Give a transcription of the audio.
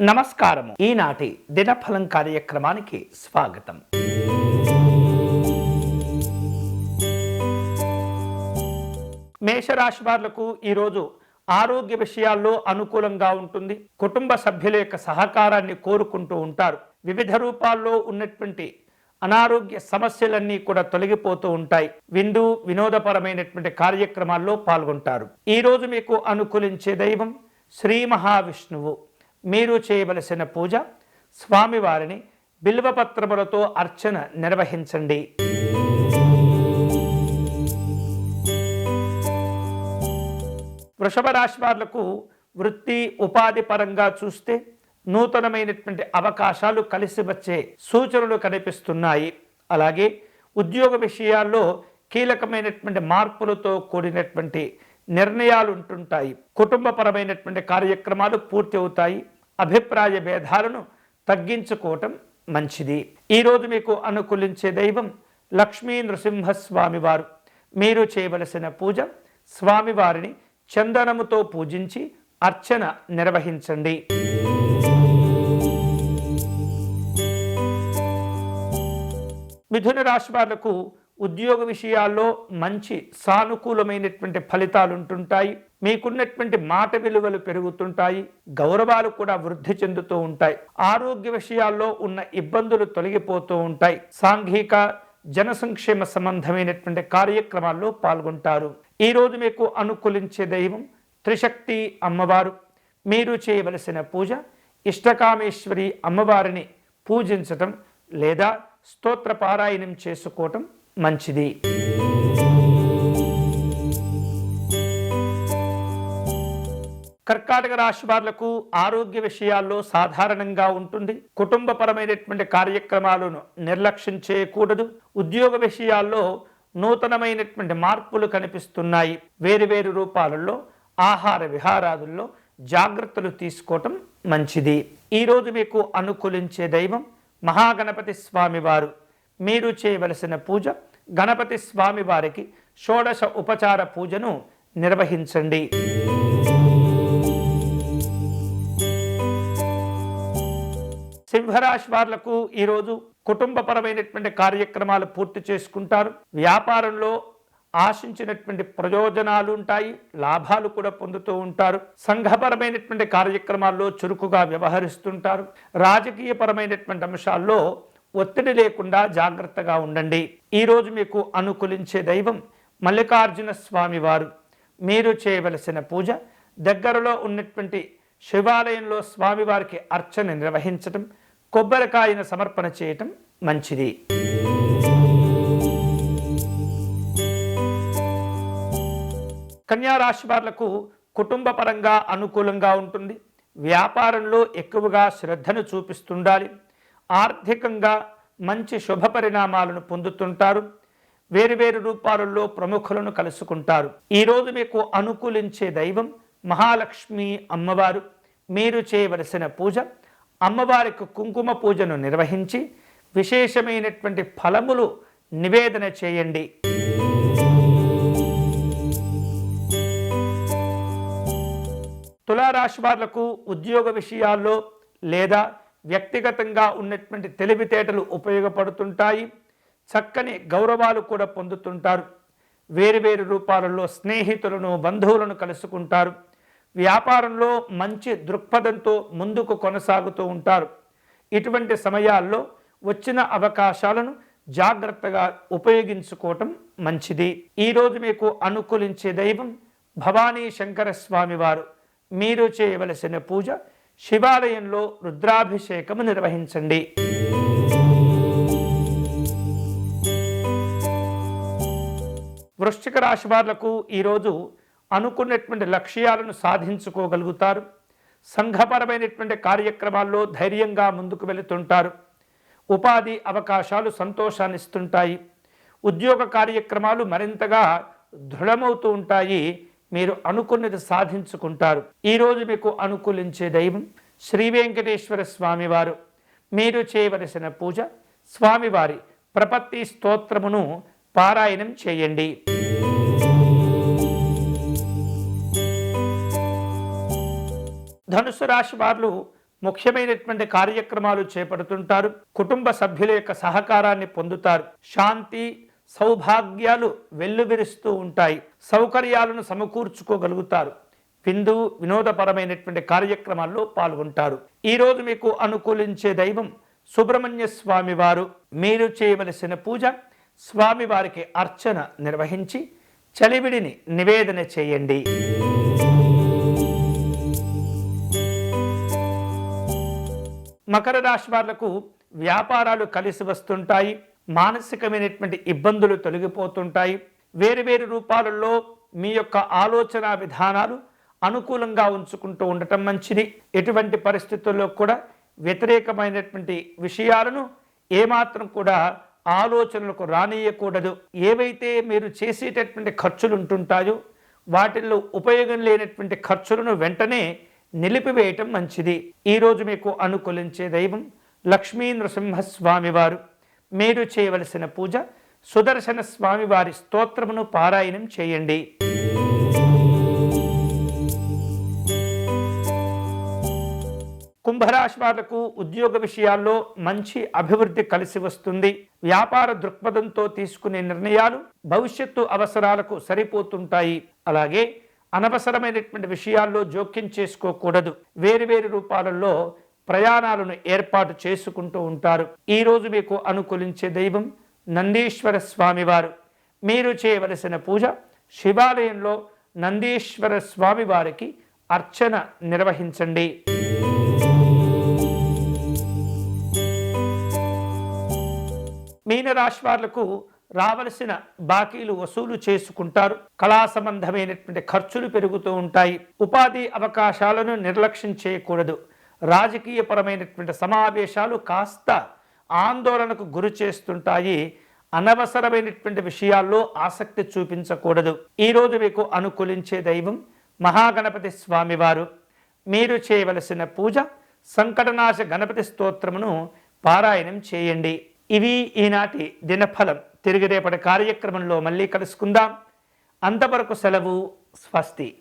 నమస్కారము. ఈనాటి దినఫలం కార్యక్రమానికి స్వాగతం. మేషరాశి వారులకు ఈరోజు ఆరోగ్య విషయాల్లో అనుకూలంగా ఉంటుంది. కుటుంబ సభ్యుల యొక్క సహకారాన్ని కోరుకుంటూ ఉంటారు. వివిధ రూపాల్లో ఉన్నటువంటి అనారోగ్య సమస్యలన్నీ కూడా తొలగిపోతూ ఉంటాయి. విందు వినోదపరమైనటువంటి కార్యక్రమాల్లో పాల్గొంటారు. ఈరోజు మీకు అనుకూలించే దైవం శ్రీ మహావిష్ణువు. మీరు చేయవలసిన పూజ స్వామివారిని బిల్వపత్రములతో అర్చన నిర్వహించండి. వృషభ రాశి వాళ్ళకు వృత్తి ఉపాధి పరంగా చూస్తే నూతనమైనటువంటి అవకాశాలు కలిసి వచ్చే సూచనలు కనిపిస్తున్నాయి. అలాగే ఉద్యోగ విషయాల్లో కీలకమైనటువంటి మార్పులతో కూడినటువంటి నిర్ణయాలు ఉంటుంటాయి కుటుంబపరమైనటువంటి కార్యక్రమాలు పూర్తి అవుతాయి అభిప్రాయ భేదాలను తగ్గించుకోవటం మంచిది. ఈరోజు మీకు అనుకూలించే దైవం లక్ష్మీ నృసింహస్వామి వారు. మీరు చేయవలసిన పూజ స్వామివారిని చందనముతో పూజించి అర్చన నిర్వహించండి. మిథున రాశి వాళ్ళకు ఉద్యోగ విషయాల్లో మంచి సానుకూలమైనటువంటి ఫలితాలు ఉంటుంటాయి. మీకున్నటువంటి మాట విలువలు పెరుగుతుంటాయి. గౌరవాలు కూడా వృద్ధి చెందుతూ ఉంటాయి. ఆరోగ్య విషయాల్లో ఉన్న ఇబ్బందులు తొలగిపోతూ ఉంటాయి. సాంఘిక జన సంక్షేమ సంబంధమైనటువంటి కార్యక్రమాల్లో పాల్గొంటారు. ఈరోజు మీకు అనుకూలించే దైవం త్రిశక్తి అమ్మవారు. మీరు చేయవలసిన పూజ ఇష్టకామేశ్వరి అమ్మవారిని పూజించటం లేదా స్తోత్ర పారాయణం చేసుకోవటం మంచిది. కర్కాటక రాశి వాళ్ళకు ఆరోగ్య విషయాల్లో సాధారణంగా ఉంటుంది. కుటుంబపరమైనటువంటి కార్యక్రమాలను నిర్లక్ష్యం చేయకూడదు. ఉద్యోగ విషయాల్లో నూతనమైనటువంటి మార్పులు కనిపిస్తున్నాయి. వేరువేరు రూపాలలో ఆహార విహారాదుల్లో జాగ్రత్తలు తీసుకోవటం మంచిది. ఈరోజు మీకు అనుకూలించే దైవం మహాగణపతి స్వామివారు. మీరు చేయవలసిన పూజ గణపతి స్వామి వారికి షోడశ ఉపచార పూజను నిర్వహించండి. సింహరాశి వార్లకు ఈరోజు కుటుంబపరమైనటువంటి కార్యక్రమాలు పూర్తి చేసుకుంటారు. వ్యాపారంలో ఆశించినటువంటి ప్రయోజనాలు ఉంటాయి లాభాలు కూడా పొందుతూ ఉంటారు. సంఘపరమైనటువంటి కార్యక్రమాల్లో చురుకుగా వ్యవహరిస్తుంటారు. రాజకీయపరమైనటువంటి అంశాల్లో ఒత్తిడి లేకుండా జాగ్రత్తగా ఉండండి. ఈరోజు మీకు అనుకూలించే దైవం మల్లికార్జున స్వామి వారు. మీరు చేయవలసిన పూజ దగ్గరలో ఉన్నటువంటి శివాలయంలో స్వామివారికి అర్చన నిర్వహించటం కొబ్బరికాయను సమర్పణ చేయటం మంచిది. కన్యా రాశి కుటుంబ పరంగా అనుకూలంగా ఉంటుంది. వ్యాపారంలో ఎక్కువగా శ్రద్ధను చూపిస్తుండాలి. ఆర్థికంగా మంచి శుభ పరిణామాలను పొందుతుంటారు. వేరువేరు రూపాలలో ప్రముఖులను కలుసుకుంటారు. ఈరోజు మీకు అనుకూలించే దైవం మహాలక్ష్మి అమ్మవారు. మీరు చేయవలసిన పూజ అమ్మవారికి కుంకుమ పూజను నిర్వహించి విశేషమైనటువంటి ఫలములు నివేదన చేయండి. తులారాశి వారులకు ఉద్యోగ విషయాల్లో లేదా వ్యక్తిగతంగా ఉన్నటువంటి తెలివితేటలు ఉపయోగపడుతుంటాయి. చక్కని గౌరవాలు కూడా పొందుతుంటారు. వేరువేరు రూపాలలో స్నేహితులను బంధువులను కలుసుకుంటారు. వ్యాపారంలో మంచి దృక్పథంతో ముందుకు కొనసాగుతూ ఉంటారు. ఇటువంటి సమయాల్లో వచ్చిన అవకాశాలను జాగ్రత్తగా ఉపయోగించుకోవటం మంచిది. ఈరోజు మీకు అనుకూలించే దైవం భవానీ శంకర స్వామివారు మీరు చేయవలసిన పూజ శివాలయంలో రుద్రాభిషేకము నిర్వహించండి. వృశ్చిక రాశి వాళ్ళకు ఈరోజు అనుకున్నటువంటి లక్ష్యాలను సాధించుకోగలుగుతారు. సంఘపరమైనటువంటి కార్యక్రమాల్లో ధైర్యంగా ముందుకు వెళుతుంటారు. ఉపాధి అవకాశాలు సంతోషాన్నిస్తుంటాయి. ఉద్యోగ కార్యక్రమాలు మరింతగా దృఢమవుతూ ఉంటాయి. మీరు అనుకున్నది సాధించుకుంటారు. ఈరోజు మీకు అనుకూలించే దైవం శ్రీ వెంకటేశ్వర స్వామివారు. మీరు చేయవలసిన పూజ స్వామివారి ప్రపత్తి స్తోత్రమును పారాయణం చేయండి. ధనుసు రాశి వారు ముఖ్యమైనటువంటి కార్యక్రమాలు చేపడుతుంటారు. కుటుంబ సభ్యుల యొక్క సహకారాన్ని పొందుతారు. శాంతి సౌభాగ్యాలు వెల్లువిరుస్తూ ఉంటాయి. సౌకర్యాలను సమకూర్చుకోగలుగుతారు. విందు వినోదపరమైనటువంటి కార్యక్రమాల్లో పాల్గొంటారు. ఈరోజు మీకు అనుకూలించే దైవం సుబ్రహ్మణ్య స్వామి వారు. మీరు చేయవలసిన పూజ స్వామివారికి అర్చన నిర్వహించి చలివిడిని నివేదన చేయండి. మకర రాశి వాళ్ళకు వ్యాపారాలు కలిసి వస్తుంటాయి. మానసికమైనటువంటి ఇబ్బందులు తొలగిపోతుంటాయి. వేరు వేరు రూపాలలో మీ యొక్క ఆలోచన విధానాలు అనుకూలంగా ఉంచుకుంటూ ఉండటం మంచిది. ఎటువంటి పరిస్థితుల్లో కూడా వ్యతిరేకమైనటువంటి విషయాలను ఏమాత్రం కూడా ఆలోచనలకు రానియకూడదు ఏవైతే మీరు చేసేటటువంటి ఖర్చులు ఉంటుంటాయో వాటిల్లో ఉపయోగం లేనటువంటి ఖర్చులను వెంటనే నిలిపివేయటం మంచిది. ఈరోజు మీకు అనుకూలించే దైవం లక్ష్మీ నృసింహస్వామి వారు. మీరు చేయవలసిన పూజ సుదర్శన స్వామి వారి స్తోత్రమును పారాయణం చేయండి. కుంభరాశి వాళ్ళకు ఉద్యోగ విషయాల్లో మంచి అభివృద్ధి కలిసి వస్తుంది. వ్యాపార దృక్పథంతో తీసుకునే నిర్ణయాలు భవిష్యత్తు అవసరాలకు సరిపోతుంటాయి. అలాగే అనవసరమైనటువంటి విషయాల్లో జోక్యం చేసుకోకూడదు. వేరు వేరు రూపాలలో ప్రయాణాలను ఏర్పాటు చేసుకుంటూ ఉంటారు. ఈరోజు మీకు అనుకూలించే దైవం నందీశ్వర స్వామివారు. మీరు చేయవలసిన పూజ శివాలయంలో నందీశ్వర స్వామివారికి అర్చన నిర్వహించండి. మీనరాశి వాళ్ళకు రావలసిన బాకీలు వసూలు చేసుకుంటారు. కళా సంబంధమైనటువంటి ఖర్చులు పెరుగుతూ ఉంటాయి. ఉపాధి అవకాశాలను నిర్లక్ష్యం చేయకూడదు. రాజకీయపరమైనటువంటి సమావేశాలు కాస్త ఆందోళనకు గురి చేస్తుంటాయి. అనవసరమైనటువంటి విషయాల్లో ఆసక్తి చూపించకూడదు. ఈరోజు మీకు అనుకూలించే దైవం మహాగణపతి స్వామివారు. మీరు చేయవలసిన పూజ సంకటనాశ గణపతి స్తోత్రమును పారాయణం చేయండి. ఇవి ఈనాటి దినఫలం. తిరిగి రేపటి కార్యక్రమంలో మళ్ళీ కలుసుకుందాం. అంతవరకు సెలవు స్వస్తి.